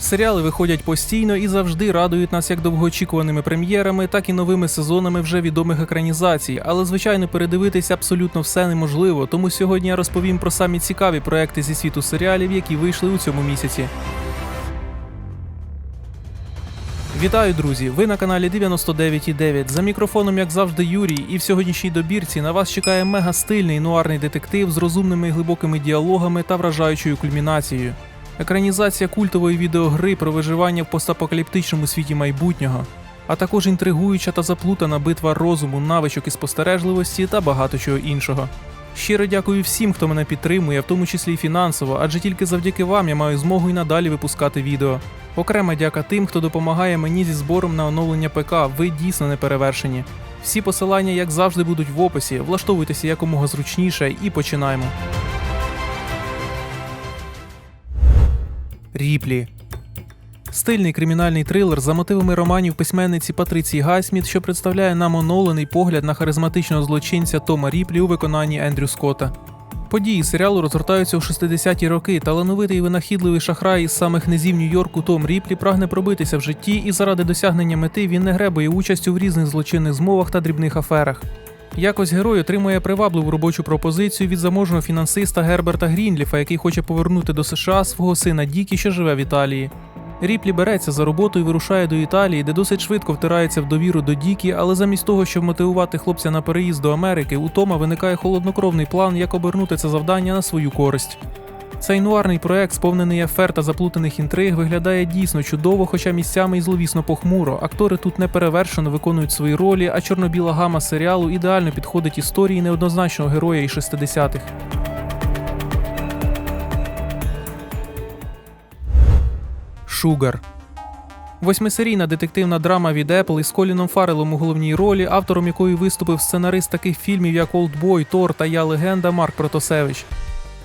Серіали виходять постійно і завжди радують нас як довгоочікуваними прем'єрами, так і новими сезонами вже відомих екранізацій. Але звичайно передивитись абсолютно все неможливо. Тому сьогодні я розповім про самі цікаві проекти зі світу серіалів, які вийшли у цьому місяці. Вітаю, друзі! Ви на каналі 99.9. За мікрофоном, як завжди, Юрій, і в сьогоднішній добірці на вас чекає мега стильний нуарний детектив з розумними і глибокими діалогами та вражаючою кульмінацією. Екранізація культової відеогри про виживання в постапокаліптичному світі майбутнього, а також інтригуюча та заплутана битва розуму, навичок і спостережливості та багато чого іншого. Щиро дякую всім, хто мене підтримує, в тому числі і фінансово, адже тільки завдяки вам я маю змогу і надалі випускати відео. Окрема дяка тим, хто допомагає мені зі збором на оновлення ПК. Ви дійсно не перевершені. Всі посилання, як завжди, будуть в описі. Влаштовуйтеся якомога зручніше і починаємо. Ріплі. Стильний кримінальний трилер за мотивами романів письменниці Патриції Гайсміт, що представляє нам оновлений погляд на харизматичного злочинця Тома Ріплі у виконанні Ендрю Скотта. Події серіалу розгортаються у 60-ті роки. Талановитий і винахідливий шахрай із самих низів Нью-Йорку Том Ріплі прагне пробитися в житті, і заради досягнення мети він не гребує участю в різних злочинних змовах та дрібних аферах. Якось герой отримує привабливу робочу пропозицію від заможного фінансиста Герберта Грінліфа, який хоче повернути до США свого сина Дікі, що живе в Італії. Ріплі береться за роботу і вирушає до Італії, де досить швидко втирається в довіру до Дікі, але замість того, щоб мотивувати хлопця на переїзд до Америки, у Тома виникає холоднокровний план, як обернути це завдання на свою користь. Цей нуарний проект, сповнений афер та заплутаних інтриг, виглядає дійсно чудово, хоча місцями і зловісно похмуро. Актори тут неперевершено виконують свої ролі, а чорно-біла гама серіалу ідеально підходить історії неоднозначного героя із 60-х. Шугар. Восьмисерійна детективна драма від Apple із Коліном Фарелом у головній ролі, автором якої виступив сценарист таких фільмів, як Олдбой, Тор та Я легенда Марк Протосевич.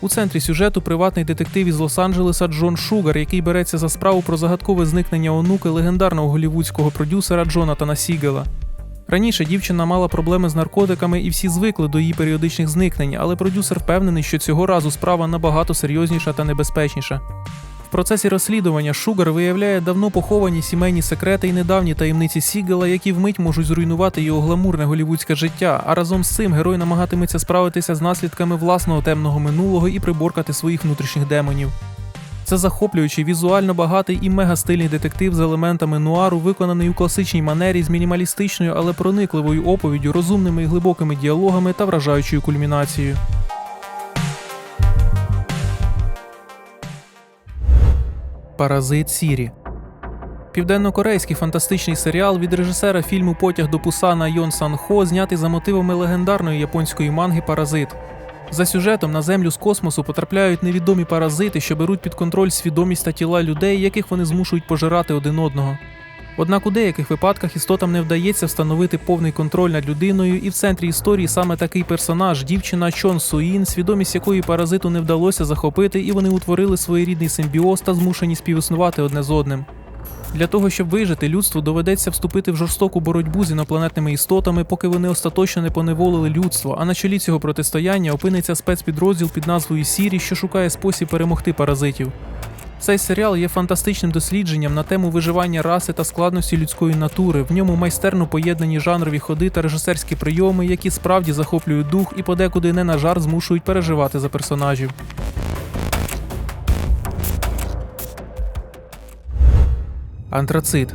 У центрі сюжету приватний детектив із Лос-Анджелеса Джон Шугар, який береться за справу про загадкове зникнення онуки легендарного голівудського продюсера Джонатана Сігела. Раніше дівчина мала проблеми з наркотиками і всі звикли до її періодичних зникнень, але продюсер впевнений, що цього разу справа набагато серйозніша та небезпечніша. Процесі розслідування Шугар виявляє давно поховані сімейні секрети і недавні таємниці Сігела, які вмить можуть зруйнувати його гламурне голівудське життя. А разом з цим герой намагатиметься справитися з наслідками власного темного минулого і приборкати своїх внутрішніх демонів. Це захоплюючий, візуально багатий і мегастильний детектив з елементами нуару, виконаний у класичній манері з мінімалістичною, але проникливою оповіддю, розумними і глибокими діалогами та вражаючою кульмінацією. Паразит Сірі. Південно-корейський фантастичний серіал від режисера фільму Потяг до Пусана Йон Сан Хо знятий за мотивами легендарної японської манги Паразит. За сюжетом на землю з космосу потрапляють невідомі паразити, що беруть під контроль свідомість та тіла людей, яких вони змушують пожирати один одного. Однак у деяких випадках істотам не вдається встановити повний контроль над людиною, і в центрі історії саме такий персонаж, дівчина Чон Суїн, свідомість якої паразиту не вдалося захопити, і вони утворили своєрідний симбіоз та змушені співіснувати одне з одним. Для того, щоб вижити, людству доведеться вступити в жорстоку боротьбу з інопланетними істотами, поки вони остаточно не поневолили людство. А на чолі цього протистояння опиниться спецпідрозділ під назвою Сірі, що шукає спосіб перемогти паразитів. Цей серіал є фантастичним дослідженням на тему виживання раси та складності людської натури. В ньому майстерно поєднані жанрові ходи та режисерські прийоми, які справді захоплюють дух і подекуди не на жар змушують переживати за персонажів. Антрацит.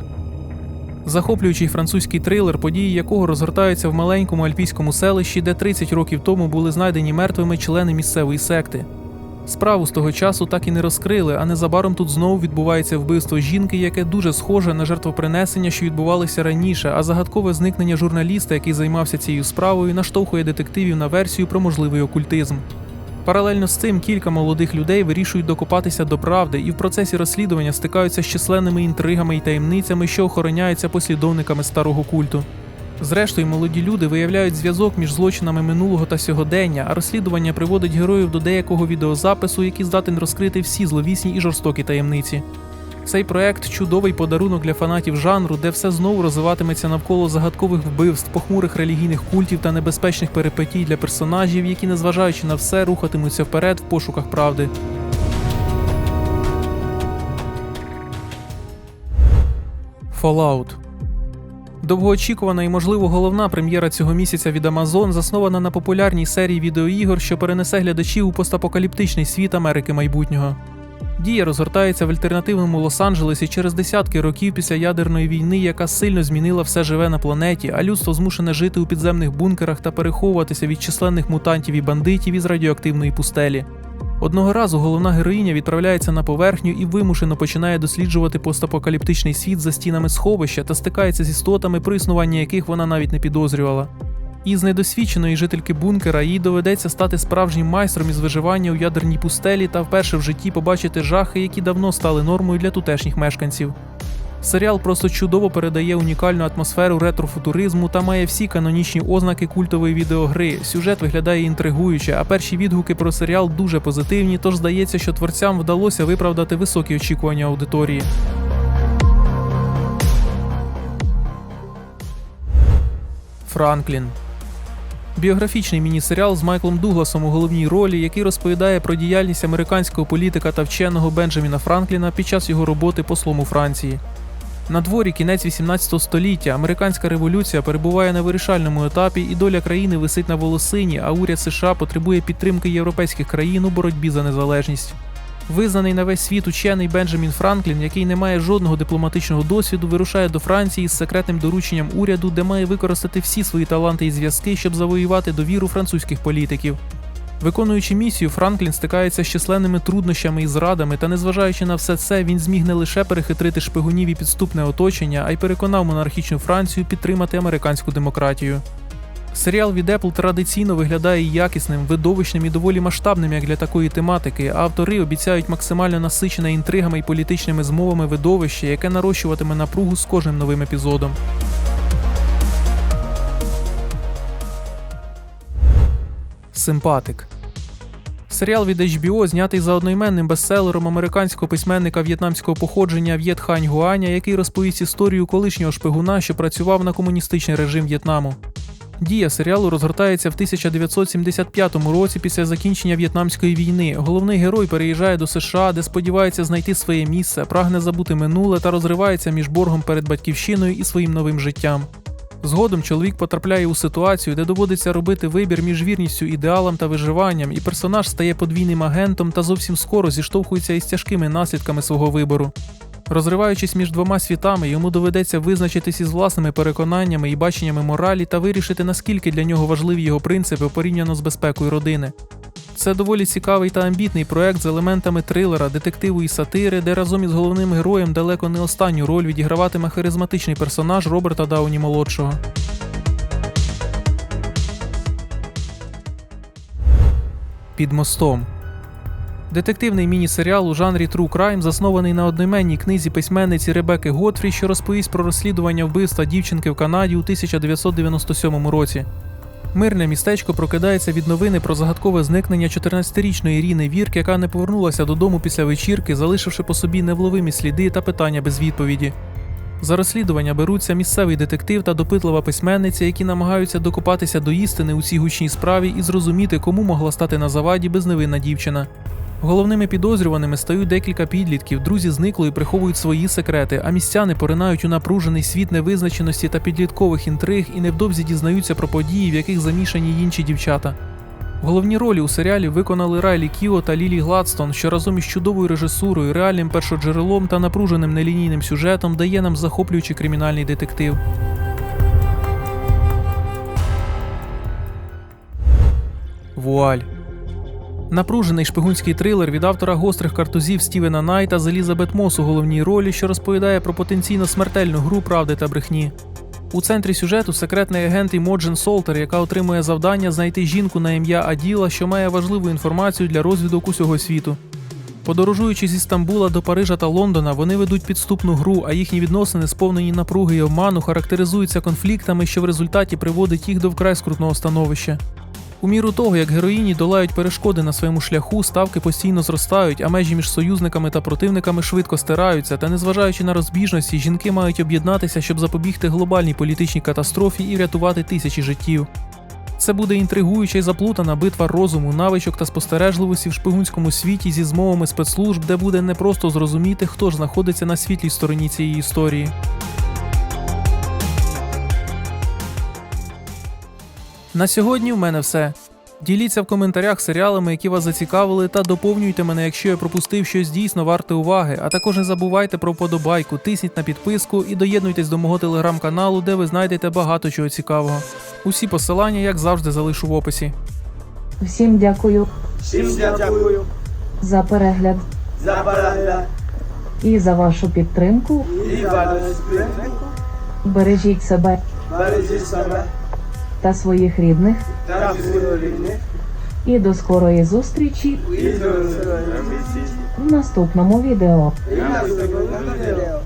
Захоплюючий французький трилер, події якого розгортаються в маленькому альпійському селищі, де 30 років тому були знайдені мертвими члени місцевої секти. Справу з того часу так і не розкрили, а незабаром тут знову відбувається вбивство жінки, яке дуже схоже на жертвопринесення, що відбувалися раніше, а загадкове зникнення журналіста, який займався цією справою, наштовхує детективів на версію про можливий окультизм. Паралельно з цим кілька молодих людей вирішують докопатися до правди і в процесі розслідування стикаються з численними інтригами і таємницями, що охороняються послідовниками старого культу. Зрештою, молоді люди виявляють зв'язок між злочинами минулого та сьогодення, а розслідування приводить героїв до деякого відеозапису, який здатен розкрити всі зловісні і жорстокі таємниці. Цей проект чудовий подарунок для фанатів жанру, де все знову розвиватиметься навколо загадкових вбивств, похмурих релігійних культів та небезпечних перипетій для персонажів, які, незважаючи на все, рухатимуться вперед в пошуках правди. Fallout. Довгоочікувана і, можливо, головна прем'єра цього місяця від Amazon заснована на популярній серії відеоігор, що перенесе глядачів у постапокаліптичний світ Америки майбутнього. Дія розгортається в альтернативному Лос-Анджелесі через десятки років після ядерної війни, яка сильно змінила все живе на планеті, а людство змушене жити у підземних бункерах та переховуватися від численних мутантів і бандитів із радіоактивної пустелі. Одного разу головна героїня відправляється на поверхню і вимушено починає досліджувати постапокаліптичний світ за стінами сховища та стикається з істотами, про існування яких вона навіть не підозрювала. Із недосвідченої жительки бункера їй доведеться стати справжнім майстром із виживання у ядерній пустелі та вперше в житті побачити жахи, які давно стали нормою для тутешніх мешканців. Серіал просто чудово передає унікальну атмосферу ретрофутуризму та має всі канонічні ознаки культової відеогри. Сюжет виглядає інтригуюче, а перші відгуки про серіал дуже позитивні, тож здається, що творцям вдалося виправдати високі очікування аудиторії. Франклін Біографічний міні-серіал з Майклом Дугласом у головній ролі, який розповідає про діяльність американського політика та вченого Бенджаміна Франкліна під час його роботи послом у Франції. На дворі кінець 18 століття американська революція перебуває на вирішальному етапі, і доля країни висить на волосині, а уряд США потребує підтримки європейських країн у боротьбі за незалежність. Визнаний на весь світ учений Бенджамін Франклін, який не має жодного дипломатичного досвіду, вирушає до Франції з секретним дорученням уряду, де має використати всі свої таланти і зв'язки, щоб завоювати довіру французьких політиків. Виконуючи місію, Франклін стикається з численними труднощами і зрадами, та незважаючи на все це, він зміг не лише перехитрити шпигунів і підступне оточення, а й переконав монархічну Францію підтримати американську демократію. Серіал від Apple традиційно виглядає якісним, видовищним і доволі масштабним як для такої тематики. а Автори обіцяють максимально насичене інтригами і політичними змовами видовище, яке нарощуватиме напругу з кожним новим епізодом. Симпатик. Серіал від HBO знятий за одноіменним бестселером американського письменника в'єтнамського походження В'єт Хань Гуаня, який розповість історію колишнього шпигуна, що працював на комуністичний режим В'єтнаму. Дія серіалу розгортається в 1975 році після закінчення В'єтнамської війни. Головний герой переїжджає до США, де сподівається знайти своє місце, прагне забути минуле та розривається між боргом перед батьківщиною і своїм новим життям. Згодом чоловік потрапляє у ситуацію, де доводиться робити вибір між вірністю ідеалам та виживанням, і персонаж стає подвійним агентом та зовсім скоро зіштовхується із тяжкими наслідками свого вибору. Розриваючись між двома світами, йому доведеться визначитись із власними переконаннями і баченнями моралі та вирішити, наскільки для нього важливі його принципи порівняно з безпекою родини. Це доволі цікавий та амбітний проект з елементами трилера, детективу і сатири, де разом із головним героєм далеко не останню роль відіграватиме харизматичний персонаж Роберта Дауні молодшого. Під мостом. Детективний міні-серіал у жанрі True Crime заснований на одноіменній книзі письменниці Ребекки Готфрі, що розповість про розслідування вбивства дівчинки в Канаді у 1997 році. Мирне містечко прокидається від новини про загадкове зникнення 14-річної Ріни Вірк, яка не повернулася додому після вечірки, залишивши по собі невловимі сліди та питання без відповіді. За розслідування беруться місцевий детектив та допитлива письменниця, які намагаються докопатися до істини у цій гучній справі і зрозуміти, кому могла стати на заваді безневинна дівчина. Головними підозрюваними стають декілька підлітків, друзі зниклої приховують свої секрети, а містяни поринають у напружений світ невизначеності та підліткових інтриг і невдовзі дізнаються про події, в яких замішані інші дівчата. Головні ролі у серіалі виконали Райлі Кіо та Лілі Гладстон, що разом із чудовою режисурою, реальним першоджерелом та напруженим нелінійним сюжетом дає нам захоплюючий кримінальний детектив. Вуаль. Напружений шпигунський трилер від автора гострих картузів Стівена Найта з Елізабет Мос у головній ролі, що розповідає про потенційно смертельну гру правди та брехні. У центрі сюжету секретний агент Імоджен Солтер, яка отримує завдання знайти жінку на ім'я Аділа, що має важливу інформацію для розвідок усього світу. Подорожуючи зі Стамбула до Парижа та Лондона, вони ведуть підступну гру, а їхні відносини, сповнені напруги й обману, характеризуються конфліктами, що в результаті приводить їх до вкрай скрутного становища. У міру того, як героїні долають перешкоди на своєму шляху, ставки постійно зростають, а межі між союзниками та противниками швидко стираються. Та незважаючи на розбіжності, жінки мають об'єднатися, щоб запобігти глобальній політичній катастрофі і врятувати тисячі життів. Це буде інтригуюча і заплутана битва розуму, навичок та спостережливості в шпигунському світі зі змовами спецслужб, де буде непросто зрозуміти, хто ж знаходиться на світлій стороні цієї історії. На сьогодні в мене все. Діліться в коментарях серіалами, які вас зацікавили, та доповнюйте мене, якщо я пропустив щось дійсно варте уваги. А також не забувайте про вподобайку, тисніть на підписку і доєднуйтесь до мого телеграм-каналу, де ви знайдете багато чого цікавого. Усі посилання, як завжди, залишу в описі. Всім дякую Всім дякую за перегляд за перегляд і за вашу підтримку. і вашу підтримку. Бережіть себе Бережіть себе та своїх рідних. та рідних І до скорої зустрічі і до в наступному відео. І наступного відео.